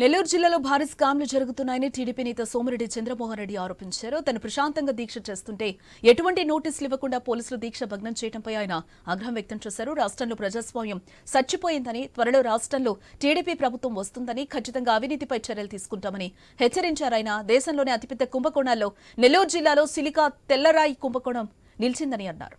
నెల్లూరు జిల్లాలో భారీ స్కామ్లు జరుగుతున్నాయని టీడీపీ నేత సోమిరెడ్డి చంద్రమోహన్ రెడ్డి ఆరోపించారు. తను ప్రశాంతంగా దీక్ష చేస్తుంటే ఎటువంటి నోటీసులు ఇవ్వకుండా పోలీసులు దీక్ష భగ్నం చేయడంపై ఆయన ఆగ్రహం వ్యక్తం చేశారు. రాష్ట్రంలో ప్రజాస్వామ్యం చచ్చిపోయిందని త్వరలో రాష్ట్రంలో టీడీపీ ప్రభుత్వం వస్తుందని ఖచ్చితంగా అవినీతిపై చర్యలు తీసుకుంటామని హెచ్చరించారు ఆయన. దేశంలోనే అతిపెద్ద కుంభకోణాల్లో నెల్లూరు జిల్లాలో సిలికా తెల్లరాయి కుంభకోణం నిలిచిందని అన్నారు.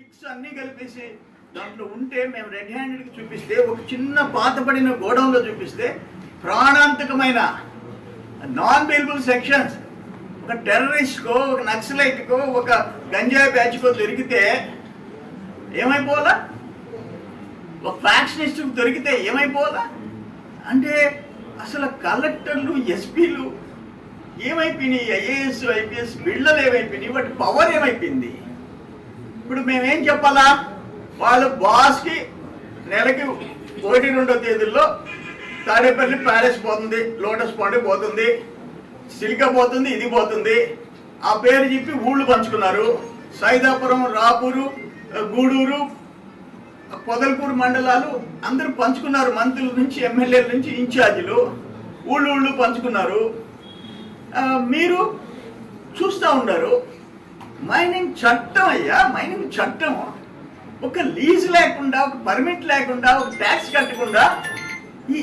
స్టిక్స్ అన్ని కలిపేసి దాంట్లో ఉంటే మేము రెడ్ హ్యాండెడ్కి చూపిస్తే ఒక చిన్న పాతపడిన గోడౌన్లో చూపిస్తే ప్రాణాంతకమైన నాన్ బెయిలబుల్ సెక్షన్స్ ఒక టెర్రరిస్ట్కో ఒక నక్సలైట్కో ఒక గంజాయి బ్యాచ్కో దొరికితే ఏమైపోవాలా? ఒక ఫ్యాక్షనిస్ట్కి దొరికితే ఏమైపోవాలా? అంటే అసలు కలెక్టర్లు ఎస్పీలు ఏమైపోయినాయి? ఐఏఎస్ ఐపీఎస్ బిళ్ళలు ఏమైపోయినాయి? వాటి పవర్ ఏమైపోయింది? ఇప్పుడు మేమేం చెప్పాలా? వాళ్ళ బాస్కి నెలకి ఒకటి రెండో తేదీల్లో తాడేపల్లి ప్యాలెస్ పోతుంది లోటస్ పాండ్ పోతుంది సిలిక పోతుంది ఇది పోతుంది. ఆ పేరు చెప్పి ఊళ్ళు పంచుకున్నారు. సైదాపురం రాపూరు గూడూరు పొదలకూరు మండలాలు అందరూ పంచుకున్నారు. మంత్రుల నుంచి ఎమ్మెల్యేల నుంచి ఇన్ఛార్జీలు ఊళ్ళు ఊళ్ళు పంచుకున్నారు. మీరు చూస్తూ ఉన్నారు. మైనింగ్ చట్టం అయ్యా మైనింగ్ చట్టం. ఒక లీజ్ లేకుండా ఒక పర్మిట్ లేకుండా ఒక ట్యాక్స్ కట్టకుండా ఈ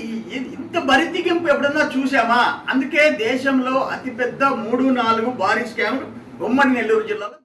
ఇంత బరితిగింపు ఎప్పుడన్నా చూసామా? అందుకే దేశంలో అతిపెద్ద మూడు నాలుగు భారీ స్కాములు ఉమ్మడి నెల్లూరు జిల్లాలో